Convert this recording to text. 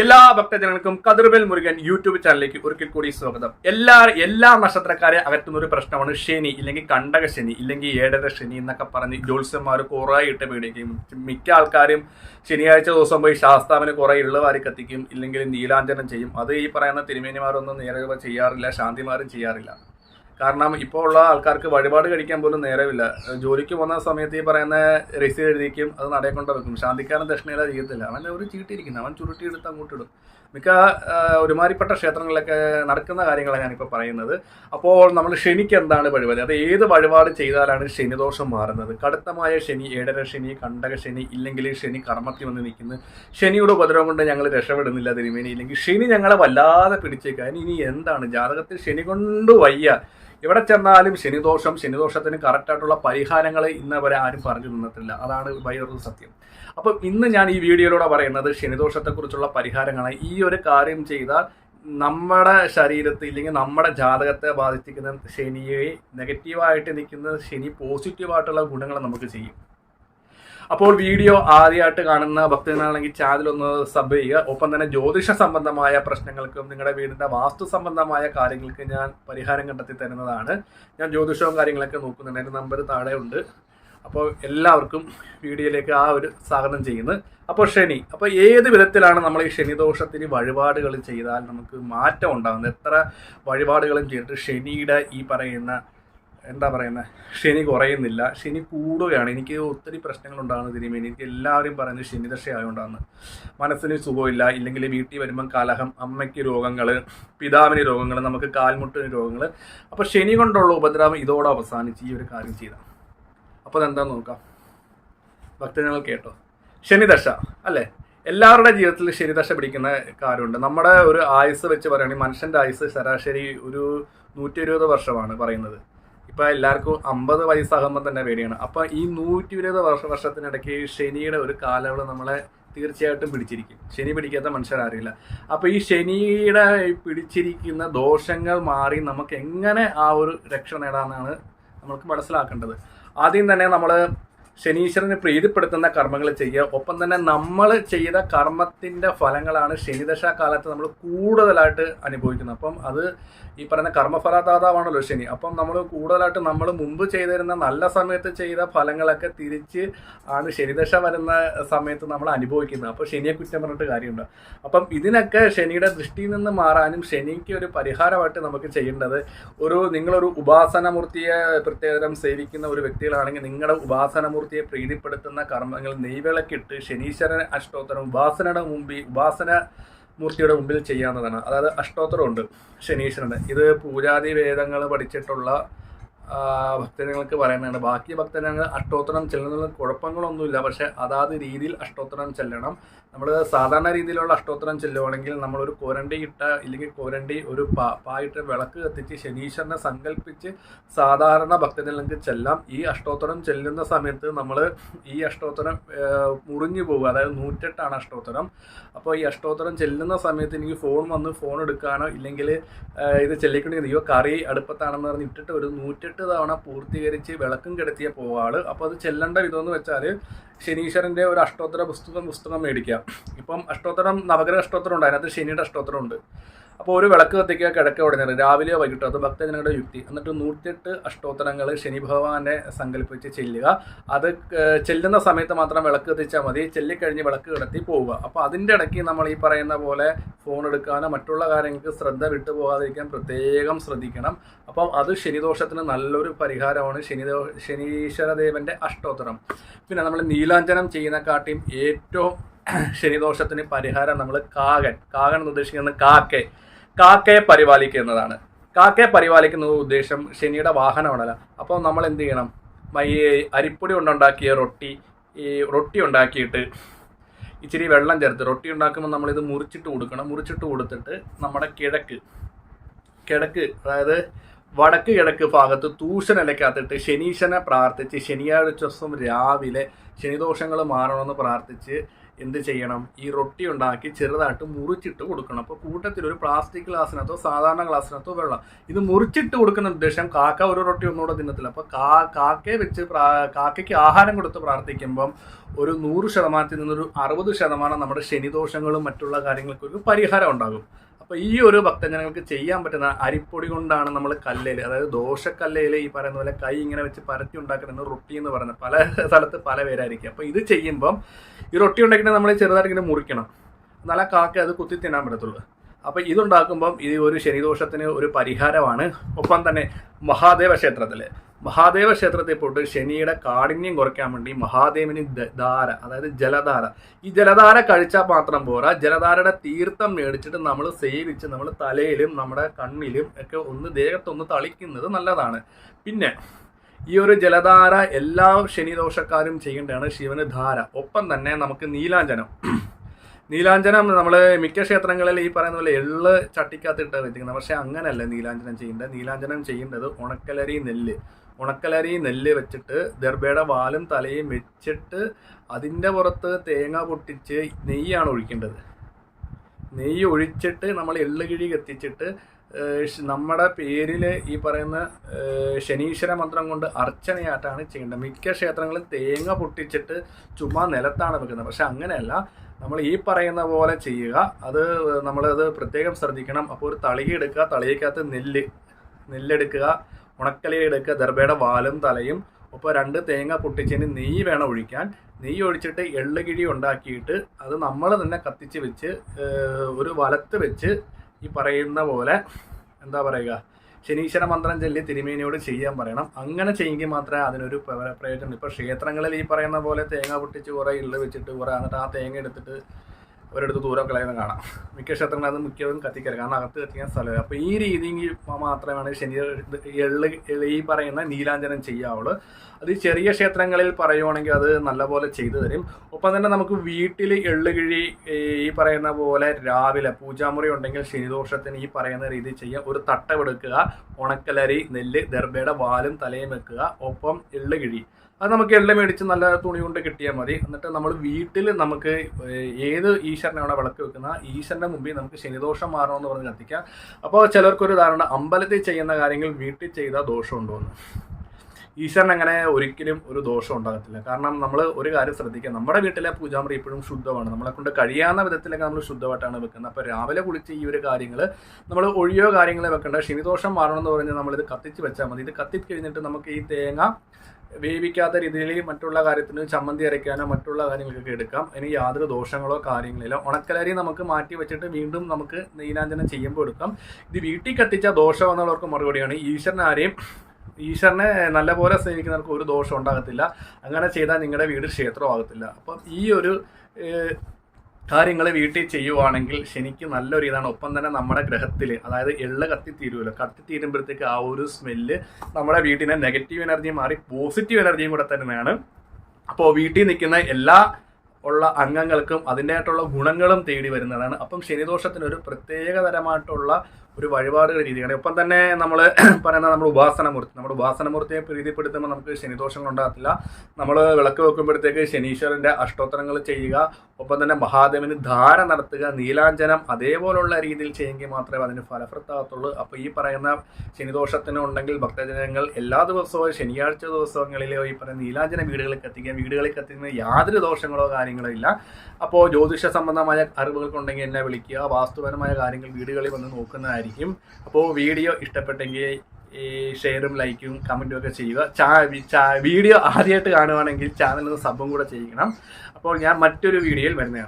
എല്ലാ ഭക്തജനങ്ങൾക്കും കതിർവേൽ മുരുകൻ യൂട്യൂബ് ചാനലിലേക്ക് ഒരിക്കൽ കൂടി സ്വാഗതം. എല്ലാ എല്ലാ നക്ഷത്രക്കാരെ അകറ്റുന്ന ഒരു പ്രശ്നമാണ് ശനി ഇല്ലെങ്കിൽ കണ്ടക ശനി ഇല്ലെങ്കിൽ ഏഴര ശനി എന്നൊക്കെ പറഞ്ഞ് ജ്യോത്സ്യന്മാർ കുറേ ഇട്ട് പേടിക്കും മിക്ക ആൾക്കാരും ശനിയാഴ്ച ദിവസം പോയി ശാസ്താവിന് കുറേ ഇള്ളവാരി കത്തിക്കും ഇല്ലെങ്കിൽ നീലാഞ്ജനം ചെയ്യും. അത് ഈ പറയുന്ന തിരുമേനിമാരൊന്നും നേരെ ചെയ്യാറില്ല ശാന്തിമാരും ചെയ്യാറില്ല. കാരണം ഇപ്പോൾ ഉള്ള ആൾക്കാർക്ക് വഴിപാട് കഴിക്കാൻ പോലും നേരമില്ല. ജോലിക്ക് പോകുന്ന സമയത്ത് ഈ പറയുന്ന രസീത് എഴുതിക്കും അത് നടയെ കൊണ്ട് വെക്കും. ശാന്തിക്കാരൻ ദക്ഷിണയില ചെയ്യത്തില്ല അവൻ ഒരു ചീട്ടിയിരിക്കുന്നു അവൻ ചുരുട്ടിയെടുത്ത് അങ്ങോട്ട് ഇടും. മിക്ക ഒരുമാരിപ്പെട്ട ക്ഷേത്രങ്ങളിലൊക്കെ നടക്കുന്ന കാര്യങ്ങളാണ് ഞാനിപ്പോൾ പറയുന്നത്. അപ്പോൾ നമ്മൾ ശനിക്ക് എന്താണ് വഴിപാട്? അത് ഏത് വഴിപാട് ചെയ്താലാണ് ശനിദോഷം മാറുന്നത്? കടുത്തമായ ശനി ഏഴര ശനി കണ്ടക ശനി ഇല്ലെങ്കിൽ ശനി കർമ്മത്തിൽ വന്ന് നിൽക്കുന്നു. ശനിയുടെ ഉപദ്രവം കൊണ്ട് ഞങ്ങൾ രക്ഷപ്പെടുന്നില്ല തിരുമേനി. ഇല്ലെങ്കിൽ ശനി ഞങ്ങളെ വല്ലാതെ പിടിച്ചേക്കാൻ ഇനി എന്താണ്? ജാതകത്തിൽ ശനി കൊണ്ട് വയ്യ. എവിടെ ചെന്നാലും ശനിദോഷം ശനിദോഷത്തിന് കറക്റ്റായിട്ടുള്ള പരിഹാരങ്ങൾ ഇന്ന് വരെ ആരും പറഞ്ഞു തന്നിട്ടില്ല. അതാണ് വേറൊരു സത്യം. അപ്പം ഇന്ന് ഞാൻ ഈ വീഡിയോയിലൂടെ പറയുന്നത് ശനിദോഷത്തെക്കുറിച്ചുള്ള പരിഹാരങ്ങളെ ഈ ഒരു കാര്യം ചെയ്താൽ നമ്മുടെ ശരീരത്തെ ഇല്ലെങ്കിൽ നമ്മുടെ ജാതകത്തെ ബാധിച്ചിരിക്കുന്ന ശനിയെ നെഗറ്റീവായിട്ട് നിൽക്കുന്ന ശനി പോസിറ്റീവായിട്ടുള്ള ഗുണങ്ങൾ നമുക്ക് ചെയ്യും. അപ്പോൾ വീഡിയോ ആദ്യമായിട്ട് കാണുന്ന ഭക്തനാണെങ്കിൽ ചാനൽ ഒന്ന് സബ് ചെയ്യുക. ഒപ്പം തന്നെ ജ്യോതിഷ സംബന്ധമായ പ്രശ്നങ്ങൾക്കും നിങ്ങളുടെ വീടിന്റെ വാസ്തു സംബന്ധമായ കാര്യങ്ങൾക്ക് ഞാൻ പരിഹാരം കണ്ടെത്തി തരുന്നതാണ്. ഞാൻ ജ്യോതിഷവും കാര്യങ്ങളൊക്കെ നോക്കുന്നുണ്ട്. എന്റെ നമ്പർ താഴെ ഉണ്ട്. അപ്പോൾ എല്ലാവർക്കും വീഡിയോയിലേക്ക് ആ ഒരു സ്വാഗതം ചെയ്യുന്നു. അപ്പോൾ ശനി അപ്പോൾ ഏത് വിധത്തിലാണ് നമ്മൾ ഈ ശനിദോഷത്തിന് വഴിപാടുകൾ ചെയ്താൽ നമുക്ക് മാറ്റം ഉണ്ടാകുന്നത്? എത്ര വഴിപാടുകളും ചെയ്തിട്ട് ശനിയുടെ ഈ പറയുന്ന എന്താ പറയുന്നത് ശനി കുറയുന്നില്ല. ശനി കൂടുകയാണ്. എനിക്ക് ഒത്തിരി പ്രശ്നങ്ങൾ ഉണ്ടാകുന്ന തിരുമേനി എനിക്ക് എല്ലാവരും പറയുന്നത് ശനിദശ ആയതുകൊണ്ടാണ് മനസ്സിന് സുഖമില്ല. ഇല്ലെങ്കിൽ വീട്ടിൽ വരുമ്പം കലഹം അമ്മയ്ക്ക് രോഗങ്ങൾ പിതാവിന് രോഗങ്ങൾ നമുക്ക് കാൽമുട്ടിന് രോഗങ്ങൾ അപ്പോൾ ശനി കൊണ്ടുള്ള ഉപദ്രവം ഇതോടെ അവസാനിച്ച് ഈ ഒരു കാര്യം ചെയ്താൽ അപ്പോൾ അതെന്താന്ന് നോക്കാം? ഭക്തജനങ്ങൾ കേട്ടോ. ശനിദശ അല്ലേ? എല്ലാവരുടെ ജീവിതത്തിൽ ശനിദശ പിടിക്കുന്ന കാര്യമുണ്ട്. നമ്മുടെ ഒരു ആയുസ് വെച്ച് പറയുകയാണെങ്കിൽ മനുഷ്യന്റെ ആയുസ് ശരാശരി ഒരു നൂറ്റി ഇരുപത് വർഷമാണ് പറയുന്നത്. ഇപ്പം എല്ലാവർക്കും അമ്പത് വയസ്സാകുമ്പോൾ തന്നെ പേടിയാണ്. അപ്പൊ ഈ നൂറ്റി ഇരുപത് വർഷ വർഷത്തിനിടയ്ക്ക് ശനിയുടെ ഒരു കാലയളവ് നമ്മളെ തീർച്ചയായിട്ടും പിടിച്ചിരിക്കും. ശനി പിടിക്കാത്ത മനുഷ്യരറിയില്ല അപ്പോൾ ഈ ശനിയുടെ പിടിച്ചിരിക്കുന്ന ദോഷങ്ങൾ മാറി നമുക്ക് എങ്ങനെ ആ ഒരു രക്ഷ നേടാമെന്നാണ് നമുക്ക് മനസ്സിലാക്കേണ്ടത്. ആദ്യം തന്നെ നമ്മൾ ശനീശ്വരനെ പ്രീതിപ്പെടുത്തുന്ന കർമ്മങ്ങൾ ചെയ്യുക. ഒപ്പം തന്നെ നമ്മൾ ചെയ്ത കർമ്മത്തിന്റെ ഫലങ്ങളാണ് ശനിദശ കാലത്ത് നമ്മൾ കൂടുതലായിട്ട് അനുഭവിക്കുന്നത്. അപ്പം അത് ഈ പറയുന്ന കർമ്മഫലദാതാവാണല്ലോ ശനി. അപ്പം നമ്മൾ കൂടുതലായിട്ട് നമ്മൾ മുമ്പ് ചെയ്തിരുന്ന നല്ല സമയത്ത് ചെയ്ത ഫലങ്ങളൊക്കെ തിരിച്ച് ആണ് ശനിദശ വരുന്ന സമയത്ത് നമ്മൾ അനുഭവിക്കുന്നത്. അപ്പോൾ ശനിയെ കുറ്റം പറഞ്ഞിട്ട് കാര്യമുണ്ട്. അപ്പം ഇതിനൊക്കെ ശനിയുടെ ദൃഷ്ടിയിൽ നിന്ന് മാറാനും ശനിക്ക് ഒരു പരിഹാരമായിട്ട് നമുക്ക് ചെയ്യേണ്ടത് ഒരു നിങ്ങളൊരു ഉപാസനമൂർത്തിയെ പ്രത്യേകം സേവിക്കുന്ന ഒരു വ്യക്തികളാണെങ്കിൽ നിങ്ങളുടെ ഉപാസനമൂർത്തിയെ പ്രീതിപ്പെടുത്തുന്ന കർമ്മങ്ങൾ നെയ്വിളക്കിട്ട് ശനീശ്വരൻ അഷ്ടോത്തരം ഉപാസനയുടെ മുമ്പിൽ ഉപാസന മൂർത്തിയുടെ മുമ്പിൽ ചെയ്യാവുന്നതാണ്. അതായത് അഷ്ടോത്തരമുണ്ട് ശനീശ്വരന്. ഇത് പൂജാതി വേദങ്ങൾ പഠിച്ചിട്ടുള്ള ഭക്തജനങ്ങൾക്ക് പറയുന്നതാണ്. ബാക്കി ഭക്തജനങ്ങൾ അഷ്ടോത്തരം ചെല്ലുന്നതിൽ കുഴപ്പങ്ങളൊന്നുമില്ല. പക്ഷെ അതാത് രീതിയിൽ അഷ്ടോത്തരം ചെല്ലണം. നമ്മൾ സാധാരണ രീതിയിലുള്ള അഷ്ടോത്തരം ചെല്ലുവാണെങ്കിൽ നമ്മളൊരു കോരണ്ടി ഇട്ട ഇല്ലെങ്കിൽ കോരണ്ടി ഒരു പാ പായിട്ട് വിളക്ക് കത്തിച്ച് ശനീശ്വരനെ സങ്കല്പിച്ച് സാധാരണ ഭക്തജനങ്ങൾക്ക് ചെല്ലാം. ഈ അഷ്ടോത്തരം ചെല്ലുന്ന സമയത്ത് നമ്മൾ ഈ അഷ്ടോത്തരം മുറിഞ്ഞു പോകുക അതായത് നൂറ്റെട്ടാണ് അഷ്ടോത്തരം. അപ്പോൾ ഈ അഷ്ടോത്തരം ചെല്ലുന്ന സമയത്ത് എനിക്ക് ഫോൺ വന്ന് ഫോൺ എടുക്കാനോ ഇല്ലെങ്കിൽ ഇത് ചെല്ലിക്കൊണ്ടെങ്കിൽ അയ്യോ കറി അടുപ്പത്താണെന്ന് പറഞ്ഞ് ഇട്ടിട്ട് ഒരു നൂറ്റെട്ട് തവണ പൂർത്തീകരിച്ച് വിളക്കും കിടത്തിയ പോവാൾ അപ്പോൾ അത് ചെല്ലേണ്ട വിധമെന്ന് വെച്ചാൽ ശനീശ്വരന്റെ ഒരു അഷ്ടോത്തര പുസ്തകം പുസ്തകം മേടിക്കാം. ഇപ്പം അഷ്ടോത്തരം നവഗ്രഹ അഷ്ടോത്തരം ഉണ്ട്. അതിനകത്ത് ശനിയുടെ അഷ്ടോത്തരം ഉണ്ട്. അപ്പോൾ ഒരു വിളക്ക് കത്തിക്കുക കിടക്ക ഉടനെ രാവിലെയോ വൈകിട്ടോ? അത് ഭക്തജനങ്ങളുടെ യുക്തി. എന്നിട്ട് നൂറ്റിയെട്ട് അഷ്ടോത്തരങ്ങൾ ശനി ഭഗവാനെ സങ്കല്പിച്ച് ചെല്ലുക. അത് ചെല്ലുന്ന സമയത്ത് മാത്രം വിളക്ക് കത്തിച്ചാൽ മതി. ചെല്ലിക്കഴിഞ്ഞ് വിളക്ക് കിടത്തി പോവുക. അപ്പോൾ അതിന്റെ ഇടയ്ക്ക് നമ്മൾ ഈ പറയുന്ന പോലെ ഫോൺ എടുക്കാനോ മറ്റുള്ള കാര്യങ്ങൾക്ക് ശ്രദ്ധ വിട്ടു പോകാതിരിക്കാൻ പ്രത്യേകം ശ്രദ്ധിക്കണം. അപ്പോൾ അത് ശനിദോഷത്തിന് നല്ലൊരു പരിഹാരമാണ് ശനിദോ ശനീശ്വരദേവന്റെ അഷ്ടോത്തരം. പിന്നെ നമ്മൾ നീലാഞ്ജനം ചെയ്യുന്ന കാട്ടിയും ഏറ്റവും ശനിദോഷത്തിന് പരിഹാരം നമ്മൾ കാകൻ. കാകൻ എന്ന് ഉദ്ദേശിക്കുന്നത് കാക്കെ. കാക്കയെ പരിപാലിക്കുന്നതാണ്. കാക്കയെ പരിപാലിക്കുന്ന ഉദ്ദേശം ശനിയുടെ വാഹനമാണല്ലോ. അപ്പോൾ നമ്മൾ എന്ത് ചെയ്യണം? ഈ അരിപ്പൊടി കൊണ്ടുണ്ടാക്കിയ റൊട്ടി ഈ റൊട്ടി ഉണ്ടാക്കിയിട്ട് ഇച്ചിരി വെള്ളം ചേർത്ത് റൊട്ടി ഉണ്ടാക്കുമ്പോൾ നമ്മളിത് മുറിച്ചിട്ട് കൊടുക്കണം. മുറിച്ചിട്ട് കൊടുത്തിട്ട് നമ്മുടെ കിഴക്ക് കിഴക്ക് അതായത് വടക്ക് കിഴക്ക് ഭാഗത്ത് തൂഷനിലക്കകത്തിട്ട് ശനീശനെ പ്രാർത്ഥിച്ച് ശനിയാഴ്ച ദിവസം രാവിലെ ശനിദോഷങ്ങൾ മാറണമെന്ന് പ്രാർത്ഥിച്ച് എന്ത് ചെയ്യണം? ഈ റൊട്ടി ഉണ്ടാക്കി ചെറുതായിട്ട് മുറിച്ചിട്ട് കൊടുക്കണം. അപ്പോൾ കൂട്ടത്തിൽ ഒരു പ്ലാസ്റ്റിക് ഗ്ലാസ്സിനകത്തോ സാധാരണ ഗ്ലാസ്സിനകത്തോ വെള്ളം. ഇത് മുറിച്ചിട്ട് കൊടുക്കുന്ന ഉദ്ദേശം കാക്ക ഒരു റൊട്ടി ഒന്നുകൂടെ തിന്നത്തില്ല. അപ്പോൾ കാ കാക്കയെ വെച്ച് കാക്കയ്ക്ക് ആഹാരം കൊടുത്ത് പ്രാർത്ഥിക്കുമ്പം ഒരു നൂറ് ശതമാനത്തിൽ നിന്നൊരു അറുപത് ശതമാനം നമ്മുടെ ശനിദോഷങ്ങളും മറ്റുള്ള കാര്യങ്ങൾക്കൊരു പരിഹാരം ഉണ്ടാകും. അപ്പോൾ ഈ ഒരു ഭക്തജനങ്ങൾക്ക് ചെയ്യാൻ പറ്റുന്ന അരിപ്പൊടി കൊണ്ടാണ് നമ്മൾ കല്ലയിൽ അതായത് ദോഷക്കല്ലയിൽ ഈ പറയുന്ന പോലെ കൈ ഇങ്ങനെ വെച്ച് പരത്തി ഉണ്ടാക്കുന്ന റൊട്ടി എന്ന് പറയുന്നത് പല സ്ഥലത്ത് പല പേരായിരിക്കും. അപ്പോൾ ഇത് ചെയ്യുമ്പം ഈ റൊട്ടി ഉണ്ടാക്കി നമ്മൾ ചെറുതായിട്ട് ഇങ്ങനെ മുറിക്കണം. എന്നാലേ കാക്ക അത് കുത്തി തിന്നാൻ പറ്റത്തുള്ളൂ. അപ്പോൾ ഇതുണ്ടാക്കുമ്പം ഇത് ഒരു ശനിദോഷത്തിന് ഒരു പരിഹാരമാണ്. ഒപ്പം തന്നെ മഹാദേവ ക്ഷേത്രത്തിൽ മഹാദേവ ക്ഷേത്രത്തെ പോയിട്ട് ശനിയുടെ കാഠിന്യം കുറയ്ക്കാൻ വേണ്ടി മഹാദേവന് ധാര അതായത് ജലധാര. ഈ ജലധാര കഴിച്ചാൽ മാത്രം പോരാ. ജലധാരയുടെ തീർത്ഥം മേടിച്ചിട്ട് നമ്മൾ സേവിച്ച് നമ്മൾ തലയിലും നമ്മുടെ കണ്ണിലും ഒക്കെ ഒന്ന് ദേഹത്തൊന്ന് തളിക്കുന്നത് നല്ലതാണ്. പിന്നെ ഈ ഒരു ജലധാര എല്ലാ ശനിദോഷക്കാരും ചെയ്യേണ്ടതാണ് ശിവന് ധാര. ഒപ്പം തന്നെ നമുക്ക് നീലാഞ്ജനം. നീലാഞ്ജനം നമ്മൾ മിക്ക ക്ഷേത്രങ്ങളിൽ ഈ പറയുന്ന പോലെ എള്ള് ചട്ടിക്കകത്തിട്ട് വെച്ചിരിക്കുന്നത്. പക്ഷേ അങ്ങനെയല്ല നീലാഞ്ജനം ചെയ്യേണ്ടത്. നീലാഞ്ജനം ചെയ്യേണ്ടത് ഉണക്കലരി നെല്ല്. ഉണക്കലരി നെല്ല് വെച്ചിട്ട് ദർബയുടെ വാലും തലയും വെച്ചിട്ട് അതിന്റെ പുറത്ത് തേങ്ങ പൊട്ടിച്ച് നെയ്യാണ് ഒഴിക്കേണ്ടത്. നെയ്യ് ഒഴിച്ചിട്ട് നമ്മൾ എള്ളുകിഴി കത്തിച്ചിട്ട് നമ്മുടെ പേരിൽ ഈ പറയുന്ന ശനീശ്വര മന്ത്രം കൊണ്ട് അർച്ചനയായിട്ടാണ് ചെയ്യേണ്ടത്. മിക്ക ക്ഷേത്രങ്ങളും തേങ്ങ പൊട്ടിച്ചിട്ട് ചുമ്മാ നിലത്താണ് വെക്കുന്നത് പക്ഷെ അങ്ങനെയല്ല നമ്മൾ ഈ പറയുന്ന പോലെ ചെയ്യുക. അത് നമ്മളത് പ്രത്യേകം ശ്രദ്ധിക്കണം. അപ്പോൾ ഒരു തളിക എടുക്കുക തളികക്കകത്ത് നെല്ല് നെല്ലെടുക്കുക. ഉണക്കലി എടുക്കുക ദർഭയുടെ വാലും തലയും ഒപ്പം രണ്ട് തേങ്ങ പൊട്ടിച്ചതിന് നെയ്യ് വേണം ഒഴിക്കാൻ. നെയ്യ് ഒഴിച്ചിട്ട് എള്ളുകിഴി ഉണ്ടാക്കിയിട്ട് അത് നമ്മൾ തന്നെ കത്തിച്ച് വെച്ച് ഒരു വലത്ത് വെച്ച് ഈ പറയുന്ന പോലെ എന്താ പറയുക? ശനീശ്വര മന്ത്രം ചൊല്ലി തിരുമേനിയോട് ചെയ്യാൻ പറയണം. അങ്ങനെ ചെയ്യുമെങ്കിൽ മാത്രമേ അതിനൊരു പ്ര- പ്രയോജനം. ഇപ്പോൾ ക്ഷേത്രങ്ങളിൽ ഈ പറയുന്ന പോലെ തേങ്ങ പൊട്ടിച്ച് കുറേ ഇള്ള് വെച്ചിട്ട് കുറേ എന്നിട്ട് ആ തേങ്ങ എടുത്തിട്ട് ഒരിടത്ത് ദൂരം കളയുന്നത് കാണാം. മിക്ക അത് മിക്കതും കത്തിക്കരുത് കാരണം അകത്ത് കത്തിക്കാൻ സ്ഥലമില്ല. അപ്പോൾ ഈ രീതിയിൽ മാത്രമാണ് ശനി എള്ള് ഈ പറയുന്ന നീലാഞ്ജനം ചെയ്യാവുള്ളൂ അത് ചെറിയ ക്ഷേത്രങ്ങളിൽ പറയുവാണെങ്കിൽ അത് നല്ലപോലെ ചെയ്തു തരും. ഒപ്പം തന്നെ നമുക്ക് വീട്ടിൽ എള്ളുകിഴി ഈ പറയുന്ന പോലെ രാവിലെ പൂജാമുറി ഉണ്ടെങ്കിൽ ശനിദോഷത്തിന് ഈ പറയുന്ന രീതിയിൽ ചെയ്യാം ഒരു തട്ടമെടുക്കുക. ഉണക്കലരി നെല്ല് ദർബയുടെ വാലും തലയും വെക്കുക. ഒപ്പം എള്ളുകിഴി അത് നമുക്ക് എള്ള മേടിച്ച് നല്ല തുണി കൊണ്ട് കിട്ടിയാൽ മതി. എന്നിട്ട് നമ്മൾ വീട്ടിൽ നമുക്ക് ഏത് ഈശ്വരനാണ് വിളക്ക് വെക്കുന്ന ഈശ്വരന്റെ മുമ്പിൽ നമുക്ക് ശനിദോഷം മാറണമെന്ന് പറഞ്ഞ് കത്തിക്കാം. അപ്പോൾ ചിലർക്കൊരു ധാരണ അമ്പലത്തിൽ ചെയ്യുന്ന കാര്യങ്ങൾ വീട്ടിൽ ചെയ്താൽ ദോഷം ഉണ്ടോയെന്ന് ഈശ്വരൻ അങ്ങനെ ഒരിക്കലും ഒരു ദോഷം ഉണ്ടാകത്തില്ല. കാരണം നമ്മൾ ഒരു കാര്യം ശ്രദ്ധിക്കുക. നമ്മുടെ വീട്ടിലെ പൂജാമുറി ഇപ്പോഴും ശുദ്ധമാണ്. നമ്മളെ കൊണ്ട് കഴിയാവുന്ന വിധത്തിലൊക്കെ നമ്മൾ ശുദ്ധമായിട്ടാണ് വെക്കുന്നത്. അപ്പോൾ രാവിലെ കുളിച്ച് ഈ ഒരു കാര്യങ്ങൾ നമ്മൾ ഒഴിയോ കാര്യങ്ങൾ വെക്കേണ്ട. ശനിദോഷം മാറണമെന്ന് പറഞ്ഞാൽ നമ്മളിത് കത്തിച്ച് വെച്ചാൽ മതി. ഇത് കത്തിക്കഴിഞ്ഞിട്ട് നമുക്ക് ഈ തേങ്ങ വേവിക്കാത്ത രീതിയിൽ മറ്റുള്ള കാര്യത്തിന് ചമ്മന്തി അരയ്ക്കാനോ മറ്റുള്ള കാര്യങ്ങൾക്കൊക്കെ എടുക്കാം. ഇനി യാതൊരു ദോഷങ്ങളോ കാര്യങ്ങളിലോ ഉണക്കലരി നമുക്ക് മാറ്റി വെച്ചിട്ട് വീണ്ടും നമുക്ക് നീലാഞ്ജനം ചെയ്യുമ്പോൾ എടുക്കാം. ഇത് വീട്ടിൽ കത്തിച്ച ദോഷം എന്നുള്ളവർക്ക് മറുപടിയാണ്. ഈശ്വരൻ ആരെയും ഈശ്വരനെ നല്ലപോലെ സ്നേഹിക്കുന്നവർക്ക് ഒരു ദോഷം ഉണ്ടാകത്തില്ല. അങ്ങനെ ചെയ്താൽ നിങ്ങളുടെ വീട് ക്ഷേത്രമാകത്തില്ല. അപ്പം ഈ ഒരു കാര്യങ്ങൾ വീട്ടിൽ ചെയ്യുവാണെങ്കിൽ ശനിക്ക് നല്ലൊരു ഇതാണ്. ഒപ്പം തന്നെ നമ്മുടെ ഗ്രഹത്തിൽ അതായത് എള്ള് കത്തിത്തീരുമല്ലോ കത്തിത്തീരുമ്പോഴത്തേക്ക് ആ ഒരു സ്മെല്ല് നമ്മുടെ വീട്ടിനെ നെഗറ്റീവ് എനർജി മാറി പോസിറ്റീവ് എനർജിയും കൂടെ തന്നെയാണ്. അപ്പോൾ വീട്ടിൽ നിൽക്കുന്ന എല്ലാ ഉള്ള അംഗങ്ങൾക്കും അതിന്റെതായിട്ടുള്ള ഗുണങ്ങളും തേടി വരുന്നതാണ്. അപ്പം ശനിദോഷത്തിന് ഒരു പ്രത്യേകതരമായിട്ടുള്ള ഒരു വഴിപാടുകൾ രീതിയാണ്. ഒപ്പം തന്നെ നമ്മൾ പറയുന്ന നമ്മൾ ഉപാസനമൂർത്തി. നമ്മുടെ ഉപാസനമൂർത്തിയെ പ്രീതിപ്പെടുത്തുമ്പോൾ നമുക്ക് ശനിദോഷങ്ങൾ ഉണ്ടാകത്തില്ല. നമ്മൾ വിളക്ക് വെക്കുമ്പോഴത്തേക്ക് ശനീശ്വരന്റെ അഷ്ടോത്തരങ്ങൾ ചെയ്യുക. ഒപ്പം തന്നെ മഹാദേവന് ധാര നടത്തുക നീലാഞ്ജനം അതേപോലുള്ള രീതിയിൽ ചെയ്യുമെങ്കിൽ മാത്രമേ അതിന് ഫലപ്രദമാകത്തുള്ളൂ. അപ്പോൾ ഈ പറയുന്ന ശനിദോഷത്തിന് ഉണ്ടെങ്കിൽ ഭക്തജനങ്ങൾ എല്ലാ ദിവസവും ശനിയാഴ്ച ദിവസങ്ങളിലോ ഈ പറയുന്ന നീലാഞ്ജന വീടുകളിൽ കത്തിക്കുക വീടുകളിൽ കത്തിക്കുന്ന യാതൊരു ദോഷങ്ങളോ കാര്യങ്ങളോ ഇല്ല. അപ്പോൾ ജ്യോതിഷ സംബന്ധമായ അറിവുകൾക്കുണ്ടെങ്കിൽ എന്നെ വിളിക്കുക. വാസ്തുപരമായ കാര്യങ്ങൾ വീടുകളിൽ വന്ന് നോക്കുന്നതായിരിക്കും. അപ്പോൾ വീഡിയോ ഇഷ്ടപ്പെട്ടെങ്കിൽ ഈ ഷെയറും ലൈക്കും കമന്റും ഒക്കെ ചെയ്യുക. ചാ വീഡിയോ ആദ്യമായിട്ട് കാണുവാണെങ്കിൽ ചാനലിന് സബും കൂടെ ചെയ്യണം അപ്പോൾ ഞാൻ മറ്റൊരു വീഡിയോയിൽ വരുന്നതാണ്.